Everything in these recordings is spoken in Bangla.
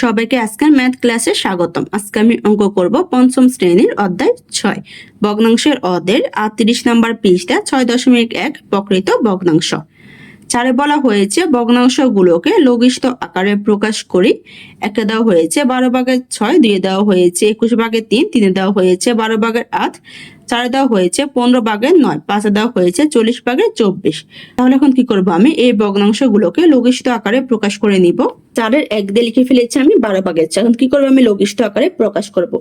সবাইকে আজকের ম্যাথ ক্লাসে স্বাগতম। আজকে আমি অঙ্ক করব পঞ্চম শ্রেণির অধ্যায় ছয়। ভগ্নাংশের অদের আটত্রিশ নম্বর পৃষ্ঠা ছয় দশমিক এক প্রকৃত ভগ্নাংশ। চারে বলা হয়েছে, ভগ্নাংশগুলোকে লঘিষ্ঠ আকারে প্রকাশ করি। একে দেওয়া হয়েছে বারো ভাগের ছয়, দুয়ে দেওয়া হয়েছে একুশ ভাগের তিন, তিনে দেওয়া হয়েছে বারো ভাগের আট, চারে দেওয়া হয়েছে পনেরো ভাগের নয়, পাঁচে দেওয়া হয়েছে চল্লিশ ভাগের চব্বিশ। তাহলে এখন কি করব আমি? এই ভগ্নাংশগুলোকে লঘিষ্ঠ আকারে প্রকাশ করে নিব। চারের এক দিয়ে লিখে ফেলেছি আমি বারো ভাগের চার। কি করব আমি? লঘিষ্ঠ আকারে প্রকাশ করব।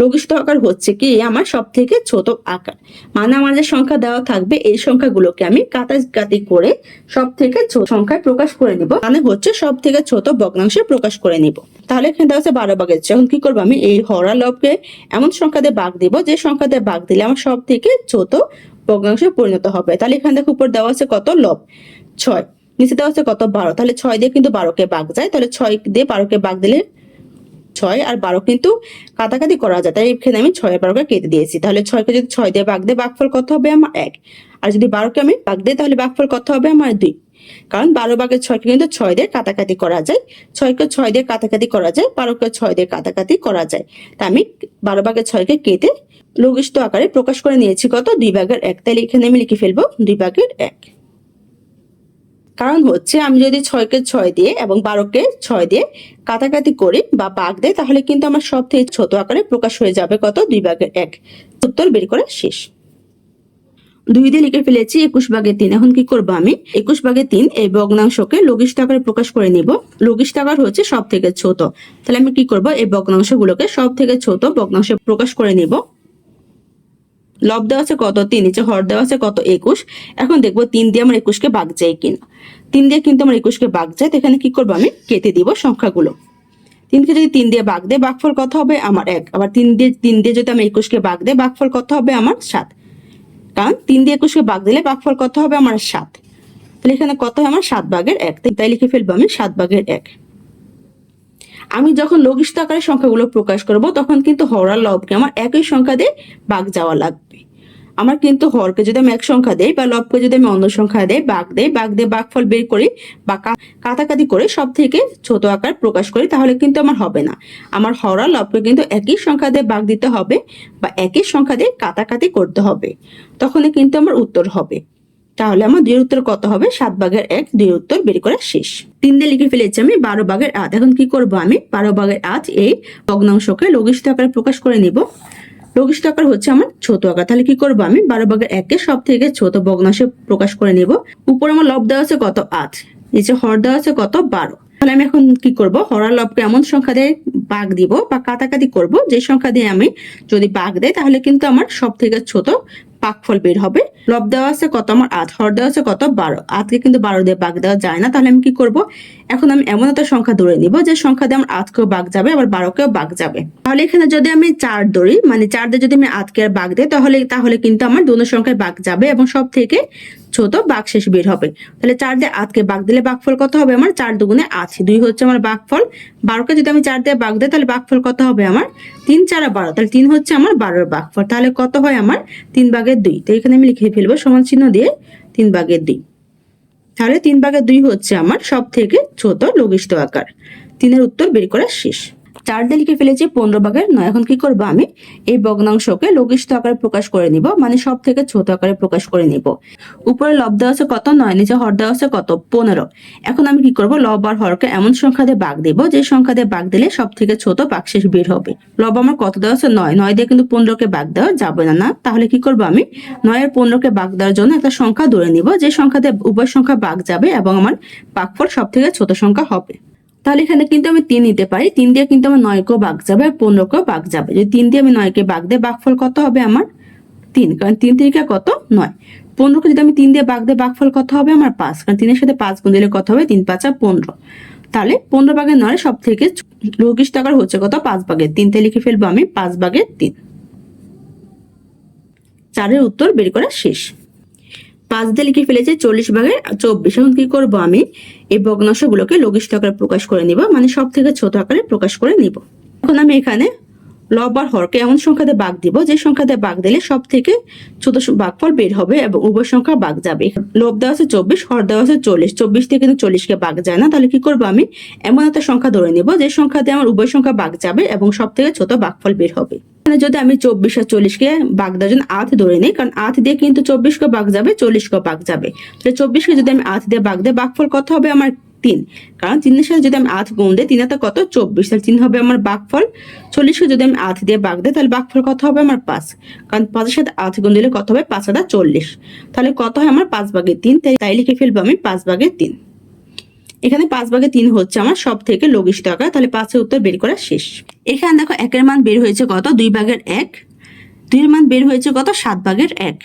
লঘিষ্ঠ আকার হচ্ছে কি? আমার সব থেকে ছোট আকার। মানে আমার যে সংখ্যা দেওয়া থাকবে এই সংখ্যাগুলোকে আমি কাটাকাটি করে সব থেকে ছোট সংখ্যায় প্রকাশ করে নিব। মানে হচ্ছে সব থেকে ছোট ভগ্নাংশে প্রকাশ করে নিব। তাহলে এখানে দেওয়া আছে বারো ভাগের চার। কি করব আমি? এই হরা লবকে এমন সংখ্যা দিয়ে বাঘ দিব, যে সংখ্যা দিয়ে বাঘ দিলে আমার সব থেকে ছোট ভগ্নাংশে পরিণত হবে। তাহলে এখানে দেখো উপর দেওয়া আছে কত? লব। ছয়। নিচে দেওয়া আছে কত? বারো। তাহলে ছয় দিয়ে কিন্তু বারোকে বাঘ যায়। তাহলে ছয় দিয়ে বারোকে বাঘ দিলে ছয় আর বারো কিন্তু কাটাকাটি করা যায়। তাই এখানে আমি ছয় বারোকে কেটে দিয়েছি। তাহলে ছয়কে যদি ছয় দিয়ে বাঘ দিয়ে বাঘফল কত হবে আমার এক। আর যদি বারোকে আমি বাঘ দিই, তাহলে বাঘফল কত হবে আমার দুই। কারণ বারো ভাগের ছয়কে কিন্তু ছয় দিয়ে কাটাকাটি করা যায়। ছয়কে ছয় দিয়ে কাটাকাটি করা যায়, বারোকে ছয় দিয়ে কাটাকাটি করা যায়। তা আমি বারো বাঘের ছয়কে কেটে লঘিষ্ঠ আকারে প্রকাশ করে নিয়েছি কত? দুই ভাগের এক। তাহলে এখানে আমি লিখে ফেলব, দুই ভাগের এক। কারণ হচ্ছে আমি যদি ছয়কে ছয় দিয়ে এবং বারোকে ছয় দিয়ে কাটাকাটি করি বা বাঘ দেয়, তাহলে কিন্তু আমার সব থেকে ছোট আকারে প্রকাশ হয়ে যাবে কত? দুই ভাগের এক। উত্তর বের করা শেষ। দুই দিয়ে লিখে ফেলেছি একুশ ভাগের তিন। এখন কি করব আমি? একুশ ভাগের তিন এই ভগ্নাংশকে লঘিষ্ঠ আকারে প্রকাশ করে নিব। লঘিষ্ঠ আকার হচ্ছে সব থেকে ছোট। তাহলে আমি কি করব? এই ভগ্নাংশগুলোকে সব থেকে ছোট ভগ্নাংশে প্রকাশ করে নিব। লব দেওয়া আছে কত? তিন, নিচে হর দেওয়া আছে কত? একুশ। এখন দেখব তিন দিয়ে আমার একুশকে বাগ যায় কিনা। তিন দিয়ে কিন্তু আমার একুশকে বাঘ যায়, তো এখানে কি করব আমি? কেটে দিব সংখ্যাগুলো। তিনকে যদি তিন দিয়ে বাগ দেয় বাঘফল কত হবে? আমার এক। আবার তিন দিয়ে তিন দিয়ে যদি আমি একুশকে বাগ দেয় বাঘফল কত হবে? আমার সাত। কারণ তিন দিয়ে একুশকে বাঘ দিলে বাঘফল কত হবে? আমার সাত। তাহলে এখানে কত হয়? আমার সাত বাঘের এক। তাই লিখে ফেলব আমি, সাত বাঘের এক। আমি যখন লঘিষ্ঠ আকারে সংখ্যাগুলো প্রকাশ করব, তখন কিন্তু হর আর লবকে আমার একই সংখ্যা দিয়ে বাঘ যাওয়া লাগবে। আমার কিন্তু হরকে যদি আমি এক সংখ্যা দেই বা লবকে যদি আমি অন্য সংখ্যা দেই বাঘ দেই বাঘ দিয়ে বাঘফল বের করি বা কা- কাটাকাটি করে সব থেকে ছোট আকার প্রকাশ করি, তাহলে কিন্তু আমার হবে না। আমার হর লবকে কিন্তু একই সংখ্যা দিয়ে বাঘ দিতে হবে বা একই সংখ্যা দিয়ে কাটাকাটি করতে হবে। তখনই কিন্তু আমার উত্তর হবে। তাহলে আমার দুই উত্তর কত হবে? সাত ভাগের এক দুই উত্তর বের করা শেষ। তিন দিয়ে লিখে ফেলেছি আমি, বারো ভাগের আধ এখন কি করব আমি? বারো ভাগের আট, এই ভগ্নাংশকে লঘিষ্ঠ আকারে প্রকাশ করে নিব। লঘিষ্ঠ আকার হচ্ছে আমার ছোট আকার। তাহলে কি করব আমি? বারো ভাগের এককে সব থেকে ছোট ভগ্নাংশে প্রকাশ করে নিব। উপরে আমার লব দেওয়া আছে কত? আট। নিচে হর দেওয়া আছে কত? বারো। তাহলে আমি এখন কি করব? হরার লবকে এমন সংখ্যা দিয়ে বাঘ দিব বা কাটাকাটি করব। যে সংখ্যা দিয়ে আমি যদি বাঘ দেয় তাহলে কিন্তু আমার সব থেকে ছোট পাকফল বের হবে। লব দেওয়া আছে কত আমার আধ, হর দেওয়া আছে কত বারো। আধকে কিন্তু বারো দিয়ে বাঘ দেওয়া যায় না, তাহলে আমি কি করব? এখন আমি এমন একটা সংখ্যা ধরে নিব যে সংখ্যা দিয়ে আমার আধকেও বাঘ যাবে, আবার বারোকেও বাঘ যাবে। তাহলে এখানে যদি আমি চার ধরি মানে চার দিয়ে যদি আমি আধকে আর বাঘ দিই, তাহলে তাহলে কিন্তু আমার দুনো সংখ্যায় বাঘ যাবে এবং সব থেকে ছোট বাঘ শেষ বের হবে। তাহলে চার দিয়ে আটকে বাঘ দিলে বাঘফল কত হবে আমার? চার দুগুণে আট। দুই হচ্ছে আমার বাঘফল। বারোকে যদি আমি চার দিয়ে বাঘ দিই, তাহলে বাঘফল কত হবে আমার? তিন চার বারো। তাহলে তিন হচ্ছে আমার বারোর বাঘফল। তাহলে কত হয় আমার? তিন ভাগের দুই। তো এখানে আমি লিখে ফেলব, সমান চিহ্ন দিয়ে তিন ভাগের দুই। তাহলে তিন ভাগের দুই হচ্ছে আমার সব থেকে ছোট লঘিষ্ঠ আকার। তিনের উত্তর বের করা শেষ। চার দিয়ে লিখে ফেলেছি, পনেরো ভাগের নয়। এখন কি করব আমি? এই ভগ্নাংশকে লঘিষ্ঠ আকারে প্রকাশ করে নিব মানে সব থেকে ছোট আকারে প্রকাশ করে নিব। উপরে লব দেওয়া আছে কত? নয়। নিচে হর দেওয়া আছে কত? পনেরো। এখন আমি কি করব? লব আর হরকে এমন সংখ্যা দিয়ে বাঘ দিব, যে সংখ্যা দিয়ে বাঘ দিলে সব থেকে ছোট বাকশেষ বের হবে। লব আমার কত দেওয়া আছে? নয়। নয় দিয়ে কিন্তু পনেরোকে বাঘ দেওয়া যাবে না না? তাহলে কি করব আমি? নয় আর পনেরোকে বাঘ দেওয়ার জন্য একটা সংখ্যা ধরে নিব, যে সংখ্যা দিয়ে উভয় সংখ্যা বাঘ যাবে এবং আমার বাঘফল সব থেকে ছোট সংখ্যা হবে। তাহলে এখানে কিন্তু আমি তিন নিতে পারি। তিন দিয়ে কিন্তু আমার নয়কেও বাঘ যাবে আর পনেরোকেও বাঘ যাবে। যদি তিন দিয়ে আমি নয়কে বাঘ দিয়ে বাঘফল কত হবে আমার তিন? কারণ তিন তিরিকা কত? নয়। পনেরোকে যদি আমি তিন দিয়ে বাঘ দিয়ে বাঘফল কত হবে আমার পাঁচ? কারণ তিনের সাথে পাঁচ গুণ দিলে কত হবে? তিন পাঁচ পাঁচা পনেরো। তাহলে পনেরো বাঘের নয় সব থেকে লঘিষ্ঠ আকার হচ্ছে কত? পাঁচ ভাগের তিনতে লিখে ফেলব আমি পাঁচ বাঘের তিন। চারের উত্তর বের করা শেষ। পাঁচ দিয়ে লিখে ফেলেছে, চল্লিশ ভাগের চব্বিশ। এখন কি করব আমি? এই ভগ্নাংশগুলোকে লঘিষ্ঠ আকারে প্রকাশ করে নিব মানে সব থেকে ছোট আকারে প্রকাশ করে নিব। এখন আমি এখানে লব আর হরকে এমন সংখ্যাতে বাঘ দিব যে সংখ্যাতে বাঘ দিলে সব থেকে ছোট বাঘফল বের হবে এবং উভয় সংখ্যা বাঘ যাবে। লব দেওয়া আছে চব্বিশ, হর দেওয়া আছে চল্লিশ। চব্বিশ থেকে কিন্তু চল্লিশকে বাঘ যায় না। তাহলে কি করব আমি? এমন একটা সংখ্যা ধরে নিব যে সংখ্যাতে আমার উভয় সংখ্যা বাঘ যাবে এবং সব থেকে ছোট বাঘফল বের হবে। যদি আমি চব্বিশ আর চল্লিশকে বাঘ দেওয়ার জন্য আট ধরে নিই, কারণ আট দিয়ে কিন্তু চব্বিশকে বাঘ যাবে চল্লিশকে বাঘ যাবে। তাহলে চব্বিশকে যদি আমি আট দিয়ে বাঘ দিই, বাঘফল কত হবে আমার? তিন। কারণ তিনের সাথে যদি আমি আধ গুণ দিই, তিন হাতে কত? চব্বিশ। তাহলে তিন হবে আমার বাঘফল। চল্লিশকে যদি আমি আধ দিয়ে বাঘ দিই, তাহলে বাঘফল কত হবে আমার পাঁচ। কারণ পাঁচের সাথে আধ গুণ দিলে কত হবে? পাঁচ হাজার চল্লিশ। তাহলে কত হয় আমার পাঁচ ভাগের তিন? তাই লিখে ফেলব আমি পাঁচ ভাগের তিন। এখানে পাঁচ ভাগে তিন হচ্ছে আমার সব থেকে লঘিষ্ঠ আকার। তাহলে পাঁচের উত্তর বের করা শেষ। এখানে দেখো একের মান বের হয়েছে কত? দুই ভাগের এক। দুইয়ের মান বের হয়েছে কত? সাত ভাগের এক।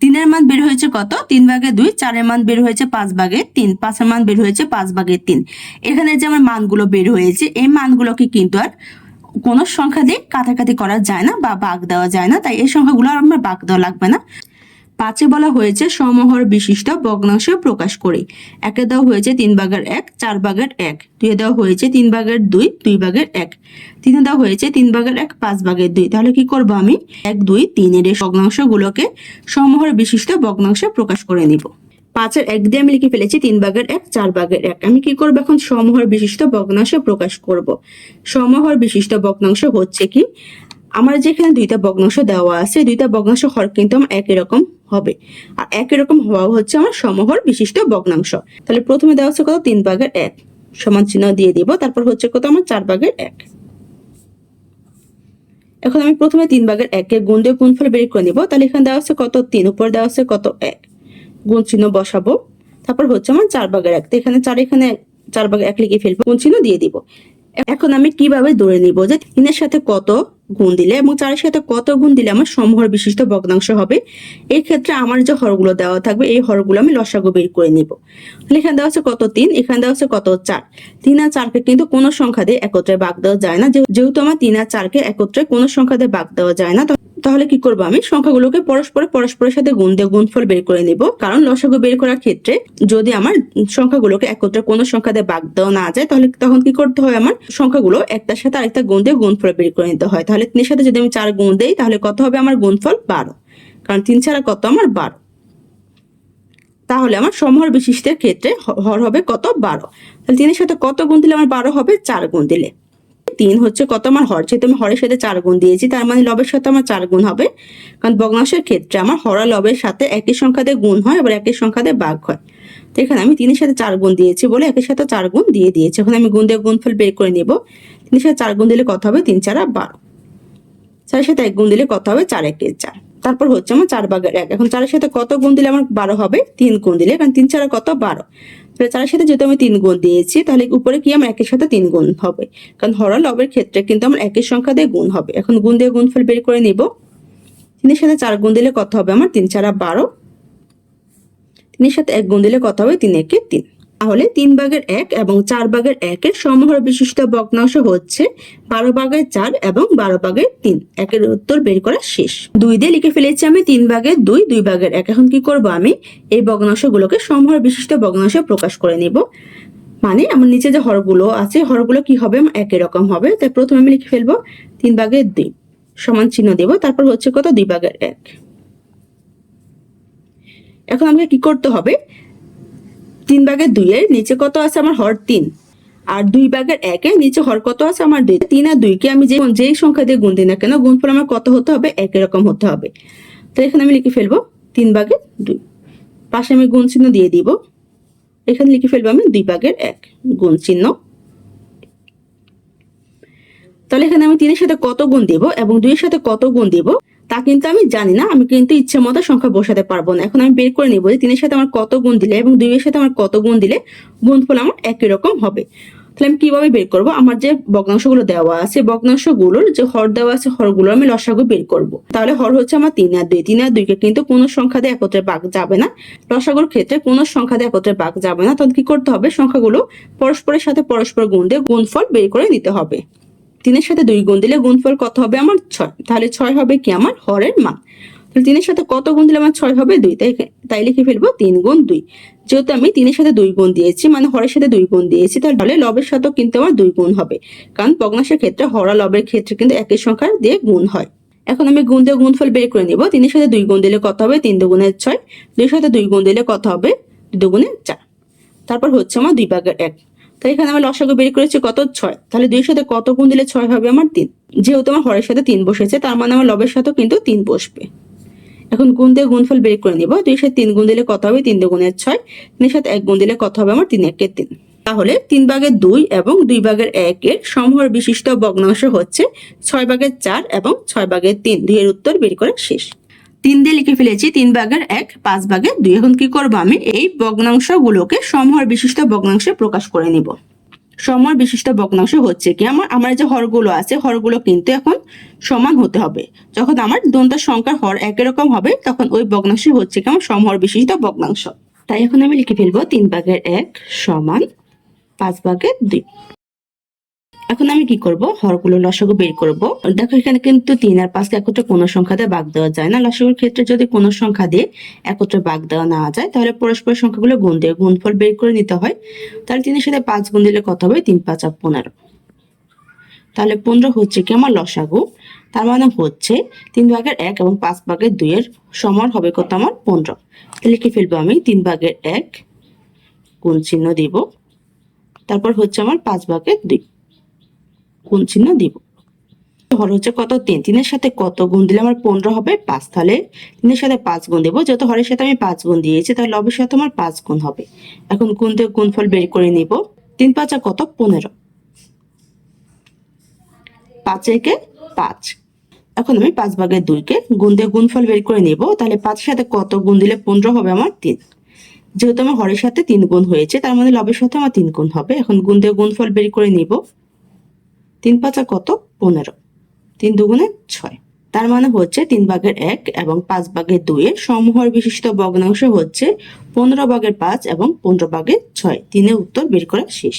তিনের মান বের হয়েছে কত? তিন ভাগে দুই, চারের মান বের হয়েছে পাঁচ ভাগে তিন, পাঁচের মান বের হয়েছে পাঁচ ভাগে তিন। এখানে যে আমার মানগুলো বের হয়েছে, এই মানগুলোকে কিন্তু আর কোন সংখ্যা দিয়ে কাটাকাটি করা যায় না বা বাঘ দেওয়া যায় না। তাই এই সংখ্যাগুলো আর আমার বাঘ দেওয়া লাগবে না। পাঁচে বলা হয়েছে সমহর বিশিষ্ট ভগ্নাংশ প্রকাশ করে একে দেওয়া হয়েছে তিন ভাগের এক, চার ভাগের এক। দুই দেওয়া হয়েছে তিন ভাগের দুই দুই ভাগের এক। তিনে দেওয়া হয়েছে তিন ভাগের এক, পাঁচ ভাগের দুই। তাহলে কি করব আমি? এক, দুই, তিনের এই ভগ্নাংশগুলোকে সমহর বিশিষ্ট ভগ্নাংশে প্রকাশ করে নিব। পাঁচের এক দিয়ে আমি লিখে ফেলেছি তিন ভাগের এক, চার ভাগের এক। আমি কি করব এখন? সমহর বিশিষ্ট ভগ্নাংশ প্রকাশ করব। সমহর বিশিষ্ট ভগ্নাংশ হচ্ছে কি? আমার যেখানে দুইটা ভগ্নাংশ দেওয়া আছে দুইটা ভগ্নাংশ হর কিন্তু আমার একই রকম হবে। আর একই রকম হওয়া হচ্ছে আমার সমহর বিশিষ্ট ভগ্নাংশ। তাহলে প্রথমে দেওয়া হচ্ছে কত? তিন ভাগের এক। সমান চিহ্ন দিয়ে দিব, তারপর হচ্ছে কত? আমার চার ভাগের এক। এখন আমি প্রথমে তিন ভাগের একে গুণ দিয়ে গুণফল বের করে নিব, তাহলে এখানে দেওয়া আছে কত? তিন। উপর দেওয়া আছে কত? এক। গুণ চিহ্ন বসাবো, তারপর হচ্ছে আমার চার ভাগের এক। এখানে চার এখানে চার ভাগের এক লিখে ফেলব, গুণ চিহ্ন দিয়ে দিব। এখন আমি কীভাবে ধরে নিব যে তিনের সাথে কত গুণ দিলে এবং চারের সাথে কত গুণ দিলে আমার সমহর বিশিষ্ট ভগ্নাংশ হবে? এই ক্ষেত্রে আমার যে হরগুলো দেওয়া থাকবে, এই হরগুলো আমি লসাগু বের করে নিব। তাহলে এখানে দেওয়া আছে কত তিন, এখানে দেওয়া হচ্ছে কত চার। তিন আর চারকে কিন্তু কোনো সংখ্যা দিয়ে একত্রে বাগ দেওয়া যায় না। যেহেতু আমার তিন আর চারকে একত্রে কোনো সংখ্যা দিয়ে ভাগ দেওয়া যায় না তাহলে কি করব আমি? সংখ্যাগুলোকে পরস্পর পরস্পরের সাথে গুণ দিয়ে গুণফল বের করে নিব। কারণ লসাগু বের করার ক্ষেত্রে যদি আমার সংখ্যাগুলোকে একত্রে কোনো সংখ্যা দিয়ে ভাগ দেওয়া না যায়, তাহলে তখন কি করতে হয় আমার? সংখ্যাগুলো একটার সাথে আরেকটা গুণ দিয়ে গুণফল বের করে নিতে হয়। তাহলে তিনের সাথে যদি আমি চার গুণ দেই, তাহলে কত হবে আমার গুণফল? বারো। কারণ তিন ছাড়া কত আমার? বারো। তাহলে আমার সমহর বিশিষ্টের ক্ষেত্রে হর হবে কত? বারো। তাহলে তিনের সাথে কত গুণ দিলে আমার বারো হবে? চার গুণ দিলে। তিন হচ্ছে কত আমার হর? যেহেতু আমি হরের সাথে চার গুণ দিয়েছি, তার মানে লবের সাথে আমার চার গুণ হবে। কারণ ভগ্নাংশের ক্ষেত্রে আমার হরা লবের সাথে একই সংখ্যাতে গুণ হয়, আবার একই সংখ্যাতে বাঘ হয়। তো এখানে আমি তিনের সাথে চার গুণ দিয়েছি বলে একের সাথে চার গুণ দিয়ে দিয়েছি। এখন আমি গুণ দিয়ে গুণফল বের করে নেব। তিনের সাথে চার গুণ দিলে কত হবে? তিন চারা বারো। চারের সাথে এক গুণ দিলে কত হবে? চার একে চার। তারপর হচ্ছে আমার চার ভাগের এক। এখন চারের সাথে কত গুণ দিলে আমার বারো হবে? তিন গুণ দিলে। কারণ তিন চারা কত? বারো। তাহলে চারের সাথে যেহেতু আমি তিন গুণ দিয়েছি, তাহলে উপরে কি আমার একের সাথে তিন গুণ হবে? কারণ হরা লবের ক্ষেত্রে কিন্তু আমার একই সংখ্যা দিয়ে গুণ হবে। এখন গুণ দিয়ে গুণফল বের করে নিব। তিনের সাথে চার গুণ দিলে কত হবে? আমার তিন চারা বারো। তিনের সাথে এক গুণ দিলে কত হবে? তিন একে তিন। তাহলে তিন ভাগের এক এবং চার ভাগের একের সমহর বিশিষ্ট ভগ্নাংশ হচ্ছে বারো ভাগের চার এবং বারো ভাগের তিন। একের উত্তর বের করা শেষ। দুই দিয়ে লিখে ফেলেছি আমি তিন ভাগের দুই দুই ভাগের এক। এখন কি করব আমি? এই ভগ্নাংশগুলোকে সমহর বিশিষ্ট ভগ্নাংশে প্রকাশ করে নিব। মানে আমার নিচে যে হরগুলো আছে হরগুলো কি হবে? একই রকম হবে। তাই প্রথমে আমি লিখে ফেলব তিন ভাগের দুই। সমান চিহ্ন দেব। তারপর হচ্ছে কত? দুই ভাগের এক। এখন আমাকে কি করতে হবে? তিন ভাগের দুইয়ের নিচে কত আছে আমার হর তিন? আর দুই ভাগের একের নিচে হর কত আছে আমার দুই? তিন আর দুইকে আমি যে যেই সংখ্যা দিয়ে গুণ দিই না কেন, গুণফল আমার কত হতে হবে? একই রকম হতে হবে। তো এখানে আমি লিখে ফেলব তিন ভাগের দুই। পাশে আমি গুণ চিহ্ন দিয়ে দিব। এখানে লিখে ফেলব আমি দুই ভাগের এক। গুণ চিহ্ন। তাহলে এখানে আমি তিনের সাথে কত গুণ দিব এবং দুইয়ের সাথে কত গুণ দিব? তা কিন্তু আমি জানি না। আমি কিন্তু ইচ্ছে মতো সংখ্যা বসাতে পারব না। এখন আমি বের করে নিব যে তিনের সাথে আমার কত গুণ দিলে এবং দুইয়ের সাথে আমার কত গুণ দিলে গুণফল আমার একই রকম হবে। তাহলে আমি কীভাবে বের করব? আমার যে ভগ্নাংশগুলো দেওয়া আছে, ভগ্নাংশগুলোর যে হর দেওয়া আছে, হরগুলো আমি লসাগু বের করব। তাহলে হর হচ্ছে আমার তিন আর দুই। তিন আর দুইকে কিন্তু কোনো সংখ্যা দিয়ে একত্রে ভাগ যাবে না। লসাগুর ক্ষেত্রে কোনো সংখ্যা দিয়ে একত্রে বাঘ যাবে না। তখন কি করতে হবে? সংখ্যাগুলো পরস্পরের সাথে পরস্পর গুণ দিয়ে গুণফল বের করে নিতে হবে। তিনের সাথে দুই গুণ দিলে গুণফল কত হবে আমার ছয়। তাহলে ছয় হবে কি আমার হরের মান। তাহলে তিনের সাথে কত গুণ দিলে আমার ছয় হবে? দুই। তাই তাই লিখে ফেলব, তিন গুণ দুই। যেহেতু আমি তিনের সাথে দুই গুণ দিয়েছি মানে হরের সাথে দুই গুণ দিয়েছি, তাহলে লবের সাথেও কিন্তু আমার দুই গুণ হবে। কারণ ভগ্নাংশের ক্ষেত্রে হরা লবের ক্ষেত্রে কিন্তু একই সংখ্যা দিয়ে গুণ হয়। এখন আমি গুণ দিয়ে গুণফল বের করে নিব। তিনের সাথে দুই গুণ দিলে কত হবে? তিন দুগুণের ছয়। দুইয়ের সাথে দুই গুণ দিলে কত হবে? দুই দুগুণের চার। তারপর হচ্ছে আমার দুই ভাগের এক। তাই এখানে আমি লসাগু বের করেছি কত? ছয়। তাহলে দুইয়ের সাথে কত গুণ দিলে ছয় হবে আমার তিন? যেহেতু আমার হরের সাথে তিন বসেছে, তার মানে আমার লবের সাথেও কিন্তু তিন বসবে। এখন গুণ দিয়ে গুণফল বের করে নিব। দুই সাথে তিন গুণ দিলে কত হবে? তিন দুগুণের ছয়। তিনের সাথে এক গুণ দিলে কত হবে? আমার তিন একের তিন। তাহলে তিন ভাগের দুই এবং দুই ভাগের একের সমহর বিশিষ্ট ভগ্নাংশ হচ্ছে ছয় ভাগের চার এবং ছয় ভাগের তিন। দুইয়ের উত্তর বের করে শেষ। তিন দিয়ে লিখে ফেলেছি, তিন ভাগের এক, পাঁচ ভাগের দুই। এখন কি করব আমি? এই ভগ্নাংশগুলোকে সমহর বিশিষ্ট ভগ্নাংশে প্রকাশ করে নিব। সমহর বিশিষ্ট ভগ্নাংশ হচ্ছে কি? আমার আমার যে হরগুলো আছে, হরগুলো কিন্তু এখন সমান হতে হবে। যখন আমার দন্তের সংখ্যার হর একই রকম হবে, তখন ওই ভগ্নাংশ হচ্ছে কি? আমার সমহর বিশিষ্ট ভগ্নাংশ। তাই এখন আমি লিখে ফেলব, তিন ভাগের এক সমান পাঁচ ভাগের দুই। এখন আমি কি করব? হরগুলো লসাগু বের করব। দেখো, এখানে কিন্তু তিন আর পাঁচকে একত্রে কোনো সংখ্যা দিয়ে ভাগ দেওয়া যায় না। লসাগুর ক্ষেত্রে যদি কোনো সংখ্যা দিয়ে একত্রে ভাগ দেওয়া না যায়, তাহলে পরস্পর সংখ্যাগুলো গুণ দিয়ে গুণফল বের করে নিতে হয়। তাহলে তিনের সাথে পাঁচ গুণ দিলে কত হবে? তিন, পাঁচ আর পনেরো। তাহলে পনেরো হচ্ছে কি আমার লসাগু? তার মানে হচ্ছে তিন ভাগের এক এবং পাঁচ ভাগের দুইয়ের সমান হবে কত আমার? পনেরো। লিখে ফেলব আমি? তিন ভাগের এক গুণ চিহ্ন দিব। তারপর হচ্ছে আমার পাঁচ ভাগের দুই। গুণ চিহ্ন দিব। হর হচ্ছে কত? তিন। তিনের সাথে কত গুণ দিলে আমার পনেরো হবে? পাঁচ। তাহলে তিনের সাথে পাঁচ গুণ দেবো। যেহেতু হরের সাথে আমি পাঁচ গুণ দিয়েছি, তাহলে লবের সাথে আমার পাঁচ গুণ হবে। এখন গুণ দিয়ে গুণফল বের করে নিব। তিন পাঁচা কত? পনেরো। পাঁচ একে পাঁচ। এখন আমি পাঁচ ভাগের দুইকে গুণ দিয়ে গুণফল বের করে নিব। তাহলে পাঁচের সাথে কত গুণ দিলে পনেরো হবে আমার? তিন। যেহেতু আমার হরের সাথে তিন গুণ হয়েছে, তার মানে লবের সাথে আমার তিন গুণ হবে। এখন গুণ দিয়ে গুণফল বের করে নিব। তিন পাঁচা কত? পনেরো। তিন দুগুণে ছয়। তার মানে হচ্ছে তিন ভাগের এক এবং পাঁচ ভাগের দুইয়ের সমহর বিশিষ্ট ভগ্নাংশ হচ্ছে পনেরো ভাগের পাঁচ এবং পনেরো ভাগের ছয়। তিনের উত্তর বের করা শেষ।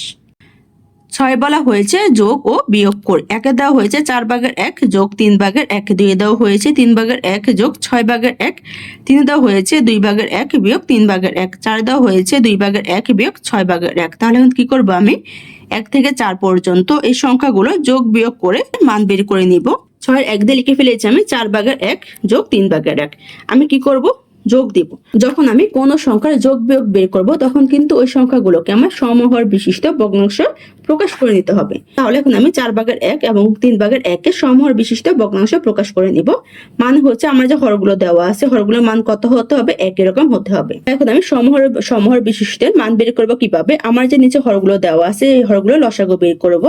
ছয় বলা হয়েছে যোগ ও বিয়োগ করে। একে দেওয়া হয়েছে চার ভাগের এক যোগ তিন ভাগের এক। দুইয়ে দেওয়া হয়েছে তিন ভাগের এক যোগ ছয় ভাগের এক। তিনে দেওয়া হয়েছে দুই ভাগের এক বিয়োগ তিন ভাগের এক। চার দেওয়া হয়েছে দুই ভাগের এক বিয়োগ ছয় ভাগের এক। তাহলে এখন কি করব আমি? এক থেকে চার পর্যন্ত এই সংখ্যাগুলো যোগ বিয়োগ করে মান বের করে নিব। ছয়ের এক দিয়ে লিখে ফেলেছি আমি, চার ভাগের এক যোগ তিন ভাগের এক। আমি কি করব? যোগ দিব। যখন আমি কোন সংখ্যার যোগ বিয়োগ বের করব, তখন কিন্তু ওই সংখ্যাগুলোকে আমার সমহর বিশিষ্ট ভগ্নাংশ প্রকাশ করে নিতে হবে। তাহলে এখন আমি চার ভাগের এক এবং তিন ভাগের একে সমহর বিশিষ্ট ভগ্নাংশ প্রকাশ করে নিব। মান হচ্ছে আমার যে হরগুলো দেওয়া আছে, হরগুলোর মান কত হতে হবে? একই রকম হতে হবে। এখন আমি সমহর সমহর বিশিষ্টের মান বের করব কীভাবে? আমার যে নিচে হরগুলো দেওয়া আছে, এই হরগুলো লসাগু বের করব।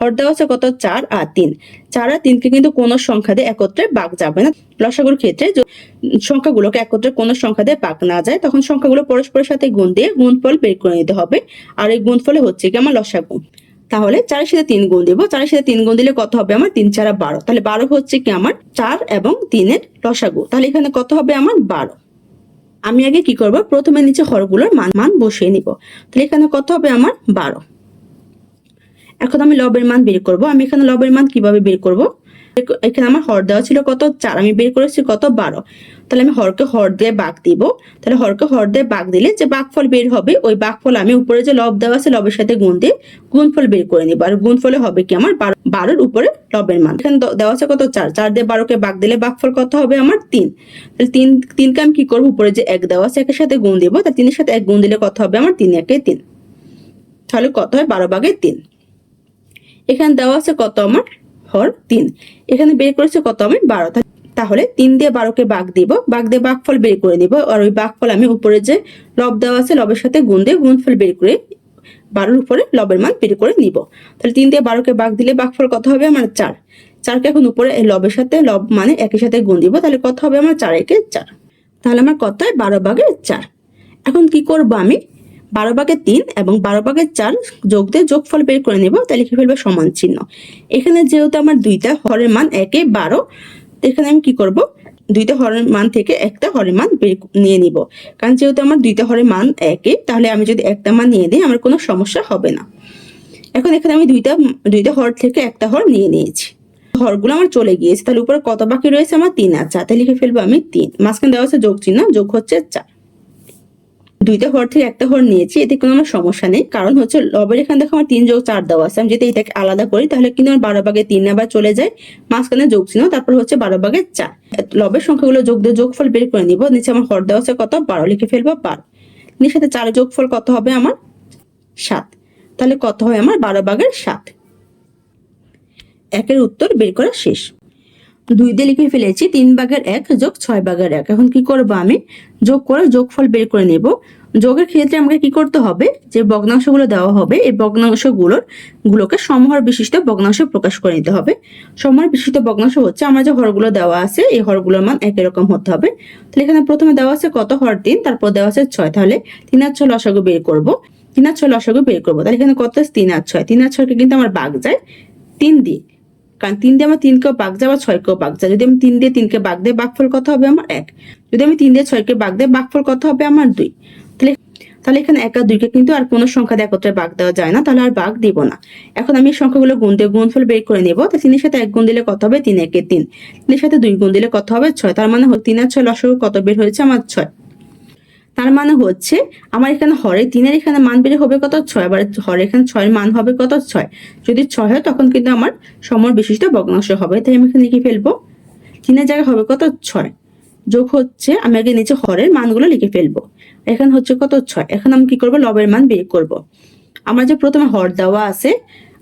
হর দেওয়া আছে কত? চার আর তিন। চার আর তিনকে কিন্তু কোনো সংখ্যা দিয়ে একত্রে বাগ যাবে না। লসাগুর ক্ষেত্রে সংখ্যাগুলোকে একত্রে কোনো সংখ্যা দিয়ে বাগ না যায়, তখন সংখ্যাগুলো পরস্পরের সাথে গুণ দিয়ে গুণফল বের করে নিতে হবে। আর এই গুণফলে হচ্ছে কি আমার লসাগু? তাহলে চারের সাথে তিন গুণ দিব। চারের সাথে তিন গুণ দিলে কত হবে আমার? তিন চারা বারো। তাহলে বারো হচ্ছে কি আমার? চার এবং তিনের লসাগু। তাহলে এখানে কত হবে আমার? বারো। আমি আগে কি করব? প্রথমে নিচে হরগুলোর মান মান বসিয়ে নিব। তাহলে এখানে কত হবে আমার? বারো। এখন আমি লবের মান বের করব। আমি এখানে লবের মান কীভাবে বের করব? এখানে আমার হর দেওয়া ছিল কত চার, আমি বের করেছি কত বারো। তাহলে আমি হরকে হর দিয়ে বাঘ দিব। তাহলে হরকে হর দিয়ে বাঘ দিলে যে বাঘফল বের হবে, ওই বাঘফল আমি উপরে যে লব দেওয়া আছে, লবের সাথে গুণ দিয়ে গুণফল বের করে নিব। আর গুণফলে হবে কি আমার বারো, বারোর উপরে লবের মান। এখানে দেওয়া আছে কত চার চার দিয়ে বারোকে বাঘ দিলে বাঘফল কত হবে আমার তিন। তাহলে তিন, তিনকে আমি কি করব? উপরে যে এক দেওয়া আছে, একের সাথে গুণ দিব। তা তিনের সাথে এক গুণ দিলে কত হবে আমার তিন, একে তিন। তাহলে কত হয়? বারো ভাগে তিন। এখানে দেওয়া আছে কত আমার? হর তিন। এখানে বের করেছে কত আমি? বারো। তাহলে তিন দিয়ে বারোকে বাঘ দিব। বাঘ দিয়ে বাঘফল বের করে নিব আর ওই বাঘফল আমি উপরে যে লব দেওয়া আছে, লবের সাথে গুণ দিয়ে গুণফল বের করে বারোর উপরে লবের মান বের করে নিব। তাহলে তিন দিয়ে বারোকে বাঘ দিলে বাঘফল কত হবে? আমার চার। চারকে এখন উপরে লবের সাথে লব মানে একই সাথে গুণ দিব। তাহলে কত হবে? আমার চার একে চার। তাহলে আমার কত? হয় বারো বাঘের চার। এখন কি করব আমি? বারো ভাগের তিন এবং বারো ভাগের চার যোগ দিয়ে যোগফল বের করে নেব, তাহলে লিখে ফেলব সমান চিহ্ন। এখানে যেহেতু আমার দুইটা হরের মান একে বারো এখানে আমি কি করব? দুইটা হরের মান থেকে একটা হরের মান বের নিয়ে নিব। কারণ যেহেতু আমার দুইটা হরের মান একে, তাহলে আমি যদি একটা মান নিয়ে দিই, আমার কোনো সমস্যা হবে না। এখন এখানে আমি দুইটা দুইটা হর থেকে একটা হর নিয়ে নিয়েছি। হরগুলো আমার চলে গিয়েছে, তাহলে উপরে কত বাকি রয়েছে? আমার তিন আর চার তাহলে লিখে ফেলব আমি তিন। মাঝখানে দেওয়া আছে যোগ চিহ্ন, যোগ হচ্ছে চার। দুইটা হর থেকে একটা হর নিয়েছি, এতে কোনো আমার সমস্যা নেই। কারণ হচ্ছে লবের এখানে দেখো আমার তিন যোগ চার দেওয়া আছে। আমি যদি এটাকে আলাদা করি, তাহলে কিন্তু আমার বারো ভাগে তিন আবার চলে যায়। মাঝখানে যোগ চিহ্ন, তারপর হচ্ছে বারো ভাগে চার। লবের সংখ্যাগুলো যোগ দিয়ে যোগফল বের করে নিব। নিচে আমার হর দেওয়া আছে কত? বারো। লিখে ফেলব বারো। নিচের সাথে চার যোগফল কত হবে আমার? সাত। তাহলে কত হয় আমার? বারো ভাগের সাত। একের উত্তর বের করা শেষ। দুই দিয়ে লিখে ফেলেছি, তিন ভাগের এক যোগ ছয় ভাগের এক। এখন কি করব আমি? যোগ করে যোগফল বের করে নেব। যোগের ক্ষেত্রে আমাকে কি করতে হবে? যে ভগ্নাংশগুলো দেওয়া হবে, এই ভগ্নাংশগুলোর, গুলোকে সমহর বিশিষ্ট ভগ্নাংশে প্রকাশ করে নিতে হবে। সমহর বিশিষ্ট ভগ্নাংশ হচ্ছে আমার যে হরগুলো দেওয়া আছে, এই হরগুলোর মান একই রকম হতে হবে। তাহলে এখানে প্রথমে দেওয়া আছে কত হর? তিন, তারপর দেওয়া আছে ছয়। তাহলে তিন আর ছয় লসাগু বের করব। তিন আর ছয় লসাগু বের করব। তাহলে এখানে কত? তিন আর ছয়। তিন আর ছয়কে কিন্তু আমার বাঘ যায়। তিন দিয়ে। কারণ তিন দিয়ে আমার তিনকেও যায় বা ছয়কেও যায় যদি আমি তিন দিয়ে তিনকে বাঘ দেয়, বাঘফল কত হবে আমার এক। যদি আমি তিন দিয়ে ছয়কে বাঘ দেয়, বাঘফল কত হবে আমার দুই। তাহলে তাহলে এখানে এক আর দুইকে কিন্তু আর কোনো সংখ্যা একত্রে বাঘ দেওয়া যায় না, তাহলে আর বাঘ দিব না। এখন আমি সংখ্যাগুলো গুণ দিয়ে গুণফল বের করে নেব। তো তিনের সাথে এক গুণ দিলে কত হবে? তিন, একে তিন। তিনের সাথে দুই গুণ দিলে কত হবে? ছয়। তার মানে তিন আর ছয় লসগু কত বের হয়েছে? আমার ছয়। তার মানে হচ্ছে, আমার এখানে হরে তিনের এখানে মান বের হবে কত? ছয়। আবার হরে এখানে ছয়ের মান হবে কত? ছয়। যদি ছয় হয়, তখন কিন্তু আমার সমর বিশিষ্ট ভগ্নাংশ হবে। তাই আমি এখানে লিখে ফেলব, তিনের জায়গায় হবে কত? ছয়। যোগ হচ্ছে, আমি আগে নিচে হরের মানগুলো লিখে ফেলব। এখানে হচ্ছে কত? ছয়। এখন আমি কি করব? লবের মান বের করব। আমার যে প্রথমে হর দেওয়া আছে,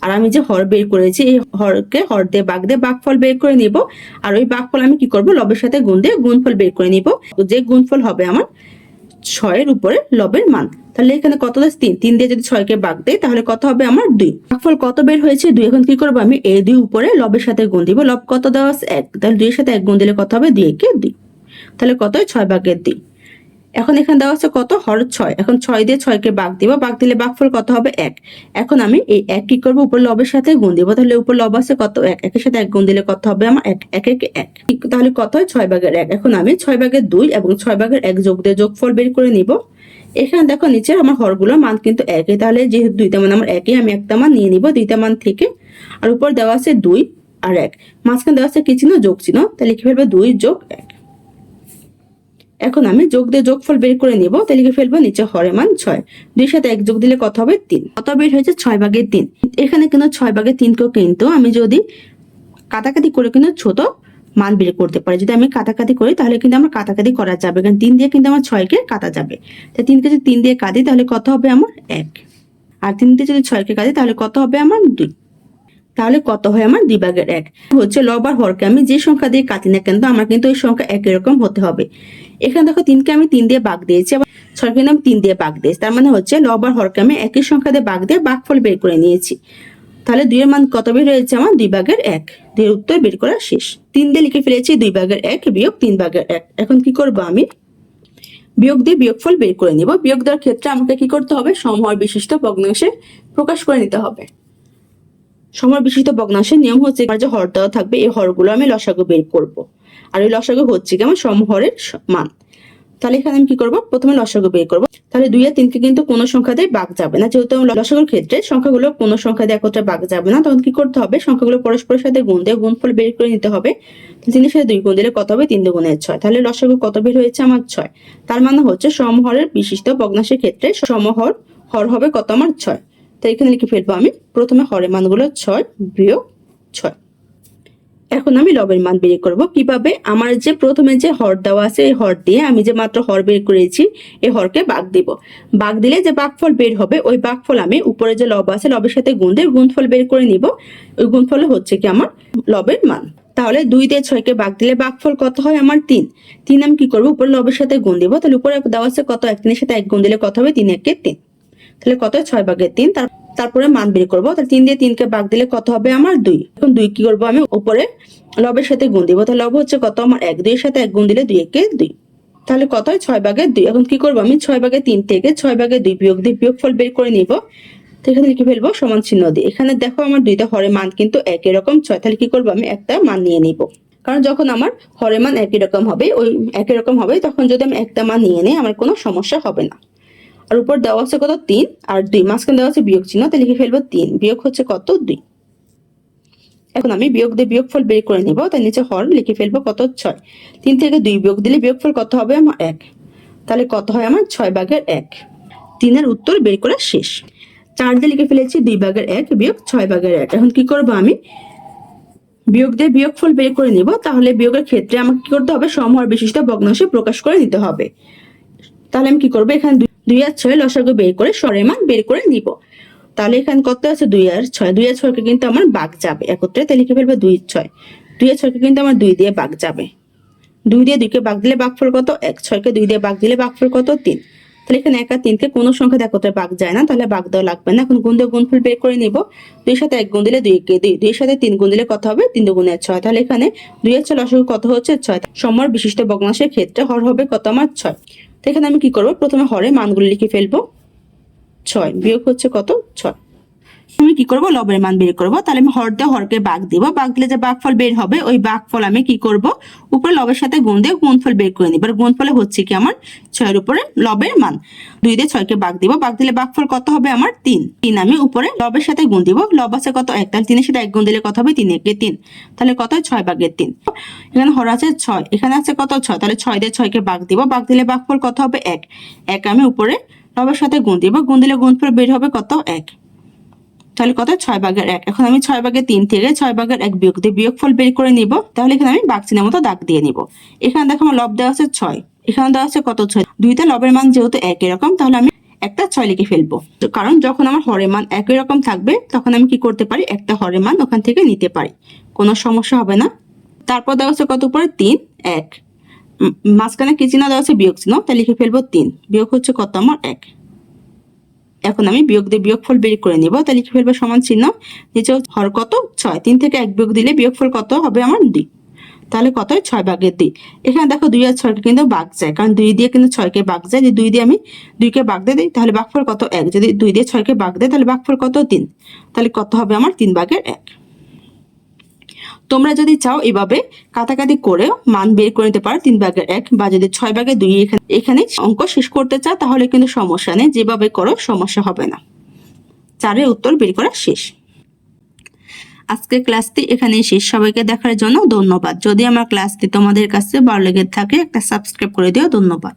আর আমি যে হর বের করেছি, এই হরকে হর দিয়ে বাঘ দিয়ে বাঘফল বের করে নিব। আর ওই বাঘফল আমি কি করব? লবের সাথে গুণ দিয়ে গুণফল বের করে নিব। যে গুণফল হবে আমার ছয়ের উপরে লবের মান। তাহলে এখানে কত আছে তিন। তিন দিয়ে যদি ছয়কে বাগ দেয় তাহলে কত হবে আমার দুই। ভাগফল কত বের হয়েছে? দুই। এখন কি করব আমি? এই দুই উপরে লবের সাথে গুণ দিব। লব কত দেওয়া এক। তাহলে দুইয়ের সাথে এক গুণ দিলে কত হবে? দুই একে দুই। তাহলে কত ছয় ভাগের দুই। এখন এখানে দেওয়া আছে কত? হর ছয়। এখন ছয় দিয়ে ছয়কে বাঘ দিব। বাঘ দিলে বাঘফল কত হবে? এক। এখন আমি এই এক কি করব? উপর লবের সাথে গুণ দিব। তাহলে উপর লব আছে কত? এক। একের সাথে এক গুণ দিলে কত হবে আমার? এক। এক এক? এক তাহলে কত হয়? ছয় ভাগের এক। এখন আমি ছয় ভাগের দুই এবং ছয় ভাগের এক যোগ দিয়ে যোগফল বের করে নিব। এখানে দেখো নিচে আমার হরগুলোর মান কিন্তু একই। তাহলে যেহেতু দুইটা মান আমার একই, আমি একটা মান নিয়ে নিব দুইটা মান থেকে। আর উপর দেওয়া আছে দুই আর এক। মাঝখানে দেওয়া আছে কি চিহ্ন? যোগ চিহ্ন। তাহলে লিখে ফেলবে দুই যোগ এক। এখন আমি যোগ দিয়ে যোগফল বের করে নিব, তাহলে লিখে ফেলব নিচে হরে মান ছয়। দুই সাথে এক যোগ দিলে কত হবে? তিন। কত বের হয়েছে? ছয় ভাগের তিন। এখানে কিন্তু ছয় ভাগের তিনকেও কিন্তু আমি যদি কাটাকাটি করে কিন্তু ছোট মান বের করতে পারি। যদি আমি কাটাকাটি করি, তাহলে কিন্তু আমার কাটাকাটি করা যাবে। কারণ তিন দিয়ে কিন্তু আমার ছয়কে কাটা যাবে। তাই তিনকে যদি তিন দিয়ে কাটি, তাহলে কত হবে আমার এক? আর তিন দিয়ে যদি ছয়কে কাটি, তাহলে কত হবে আমার দুই? তাহলে কত হয় আমার দুই ভাগের এক? হচ্ছে লব আর হরকে। আমি যে সংখ্যা দিয়ে কাটি না কেন আমার কিন্তু ওই সংখ্যা একই রকম হতে হবে। এখানে দেখো তিনকে আমি তিন দিয়ে বাঘ দিয়েছি, আবার ছয়কে আমি তিন দিয়ে বাঘ দিয়েছি। তার মানে হচ্ছে লব আর হরকে আমি একই সংখ্যা দিয়ে বাঘ দিয়ে বাঘফল বের করে নিয়েছি। তাহলে দুইয়ের মান কত বের হয়েছে আমার? দুই ভাগের এক। দুইয়ের উত্তর বের করা শেষ। তিন দিয়ে লিখে ফেলেছি দুই ভাগের এক বিয়োগ তিন ভাগের এক। এখন কি করব আমি? বিয়োগ দিয়ে বিয়োগফল বের করে নিব। বিয়োগ দেওয়ার ক্ষেত্রে আমাকে কি করতে হবে? সমহর বিশিষ্ট ভগ্নাংশে প্রকাশ করে নিতে হবে। সময় বিশিষ্ট ভগ্নাংশের নিয়ম হচ্ছে যে হর দেওয়া থাকবে, এই হরগুলো আমি লসাগু বের করব। আর এই লসাগু হচ্ছে কি আমার সমহরের মান। তাহলে এখানে আমি কি করব? প্রথমে লসাগু বের করব। তাহলে দুই আর তিনকে কিন্তু কোনো সংখ্যা দিয়ে বাগ যাবে না। যেহেতু লসাগুর ক্ষেত্রে সংখ্যাগুলো কোনো সংখ্যা দিয়ে একত্রে বাগ যাবে না, তখন কি করতে হবে? সংখ্যাগুলো পরস্পরের সাথে গুণ দিয়ে গুণফল বের করে নিতে হবে। তিনের সাথে দুই গুণ দিলে কত হবে? তিন দুগুণের ছয়। তাহলে লসাগু কত বের হয়েছে? আমার ছয়। তার মানে হচ্ছে সমহরের বিশিষ্ট ভগ্নাংশের ক্ষেত্রে সমহর, হর হবে কত? আমার ছয়। তো এখানে লিখে ফেলব আমি। প্রথমে হরের মানগুলো ছয় বিয়োগ ছয়। এখন আমি লবের মান বের করব। কীভাবে? আমার যে প্রথমে যে হর দেওয়া আছে, এই হর দিয়ে আমি যে মাত্র হর বের করেছি, এই হরকে বাঘ দিব। বাঘ দিলে যে বাঘফল বের হবে, ওই বাঘফল আমি উপরে যে লব আছে, লবের সাথে গুণ দিয়ে গুণফল বের করে নিব। ওই গুণফল হচ্ছে কি আমার লবের মান। তাহলে দুই দিয়ে ছয়কে বাগ দিলে বাঘফল কত হয় আমার তিন। তিন আমি কি করব? উপরে লবের সাথে গুণ দিব। তাহলে উপরে দেওয়া আছে কত? এক তিনের সাথে এক গুণ দিলে কত হবে? তিন একে তিন। তাহলে কত? ছয় ভাগের তিন। তারপরে মান বের করব। তাহলে তিন দিয়ে তিনকে ভাগ দিলে কত হবে আমার দুই? এখন দুই কি করব আমি? উপরে লবের সাথে গুণ দিব। তাহলে লব হচ্ছে কত? আমার এক। দুইয়ের সাথে এক গুণ দিলে দুই একে দুই। তাহলে কত হয়? ছয় ভাগের দুই। এখন কি করব আমি? ছয় ভাগের তিন থেকে ছয় ভাগের দুই বিয়োগ দিয়ে বিয়োগ ফল বের করে নিব। তো এখানে লিখে ফেলব, সমান চিহ্ন দিয়ে। এখানে দেখো আমার দুইটা হরের মান কিন্তু একই রকম ছয়। তাহলে কি করব আমি? একটা মান নিয়ে নিব। কারণ যখন আমার হরের মান একই রকম হবে, ওই একই রকম হবে, তখন যদি আমি একটা মান নিয়ে নিই, আমার কোনো সমস্যা হবে না। আর উপর দেওয়া আছে কত? তিন। আর দুই, মাঝখানে দেওয়া আছে বিয়োগ চিহ্ন, তাহলে লিখে ফেলব তিন। বিয়োগ হচ্ছে কত? দুই। এখন আমি বিয়োগ দিয়ে বিয়োগফল বের করে নিব তার নিচে হর লিখে ফেলব কত? ছয়। তিন থেকে দুই বিয়োগ দিলে বিয়োগফল কত হবে? আমার এক। তাহলে কত হয়? আমার ছয় ভাগের এক। তিনের উত্তর বের করা শেষ। চার দিয়ে লিখে ফেলেছি দুই ভাগের এক বিয়োগ ছয় ভাগের এক। এখন কি করব আমি? বিয়োগ দিয়ে বিয়োগফল বের করে নিব, তাহলে বিয়োগের ক্ষেত্রে আমাকে কি করতে হবে? সমহর বিশিষ্ট ভগ্নাংশে প্রকাশ করে নিতে হবে। তাহলে আমি কি করব? এখানে দুই- আর ছয় লসাগু বের করে স্বরের মান বের করে নিব। তাহলে এখানে কত আছে? দুই আর ছয়। দুই আর ছয়কে কিন্তু আমার বাঘ যাবে একত্রে, তাহলে লিখে ফেলবে? দুই ছয়। দুই আর ছয়কে কিন্তু আমার দুই দিয়ে বাঘ যাবে। দুই দিয়ে দুইকে বাঘ দিলে বাঘফল কত? এক ছয়কে দুই দিয়ে বাঘ দিলে বাঘ বাঘফল কত? তিন। তাহলে এখানে এক আর তিনকে কোনো সংখ্যা একত্রে বাঘ যায় না, তাহলে বাঘ দেওয়া লাগবে না। এখন গুণ দিয়ে গুণফল বের করে নিব। দুই সাথে এক গুণ দিলে দুইকে দুই। দুই সাথে তিন গুণ দিলে কত হবে? তিন দুগুণে ছয়। তাহলে এখানে দুই আর ছয় লসাগু কত হচ্ছে? ছয়। সমর বিশিষ্ট ভগ্নাংশের ক্ষেত্রে হর হবে কত? আমার ছয়। তো এখানে আমি কি করব? প্রথমে হরে মানগুলো লিখে ফেলব। ছয় বিয়োগ হচ্ছে কত? ছয়। আমি কি করব? লবের মান বের করব। তাহলে আমি হর দিয়ে হরকে বাঘ দিব। বাঘ দিলে যে বাঘফল বের হবে, ওই বাঘফল আমি কি করব? উপরে লবের সাথে গুণ দিয়ে গুণফল বের করে নিব। আর গুণফলে হচ্ছে কি আমার? ছয়ের উপরে লবের মান। দুই দিয়ে ছয়কে বাঘ দিব। বাঘ দিলে বাঘফল কত হবে আমার? তিন। তিন আমি উপরে লবের সাথে গুণ দিব। লব আছে কত? এক। তাহলে তিনের সাথে এক গুণ দিলে কত হবে? তিন। একে তিন। তাহলে কত? ছয় বাঘের তিন। এখানে হর আছে ছয়। এখানে আছে কত? ছয়। তাহলে ছয় দিয়ে ছয়কে বাঘ দিব। বাঘ দিলে বাঘফল কত হবে? এক। এক আমি উপরে লবের সাথে গুণ দিব। গুণ দিলে গুণফল বের হবে কত? এক। তাহলে কত? ছয় ভাগের এক। এখন আমি ছয় ভাগের তিন থেকে ছয় ভাগের এক বিয়োগ দিয়ে বিয়োগফল বের করে নিব। তাহলে এখানে আমি বাঘ চিহ্নের মতো দাগ দিয়ে নিব। এখানে দেখো আমার লব দেওয়া আছে ছয়। এখানে দেওয়া আছে কত ছয়? দুইটা লবের মান যেহেতু একই রকম, তাহলে আমি একটা ছয় লিখে ফেলব। তো কারণ যখন আমার হরের মান একই রকম থাকবে, তখন আমি কি করতে পারি? একটা হরের মান ওখান থেকে নিতে পারি। কোনো সমস্যা হবে না। তারপর দেওয়া আছে কত উপরে? তিন, এক। মাঝখানে কি চিহ্ন দেওয়া আছে? বিয়োগ চিহ্ন। তাই লিখে ফেলব তিন। বিয়োগ হচ্ছে কত? আমার এক। এখন আমি বিয়োগ দিয়ে বিয়োগফল বের করে নিব। তাহলে লিখে ফেলব সমান চিহ্ন। নিচে হর কত? ছয়। তিন থেকে এক বিয়োগ দিলে বিয়োগফল কত হবে আমার দুই। তাহলে কত ছয় ভাগের দুই। এখানে দেখো দুই আর ছয়কে কিন্তু বাঘ যায়। কারণ দুই দিয়ে কিন্তু ছয়কে বাঘ যায়। যদি দুই দিয়ে আমি দুইকে বাঘ দিয়ে দিই, তাহলে বাঘফল কত? এক। যদি দুই দিয়ে ছয়কে বাঘ দেয়, তাহলে বাঘফল কত? তিন। তাহলে কত হবে? আমার তিন ভাগের এক। তোমরা যদি চাও এভাবে কাটাকাটি করে মান বের করে নিতে পারো, তিন ভাগের এক বা যদি ছয় ভাগের দুই এখানে এখানে অঙ্ক শেষ করতে চাও, তাহলে কিন্তু সমস্যা নেই, যেভাবে করো সমস্যা হবে না। চারের উত্তর বের করা শেষ। আজকের ক্লাসটি এখানে শেষ। সবাইকে দেখার জন্য ধন্যবাদ। যদি আমার ক্লাসটি তোমাদের কাছে ভালো লেগে থাকে, একটা সাবস্ক্রাইব করে দিও। ধন্যবাদ।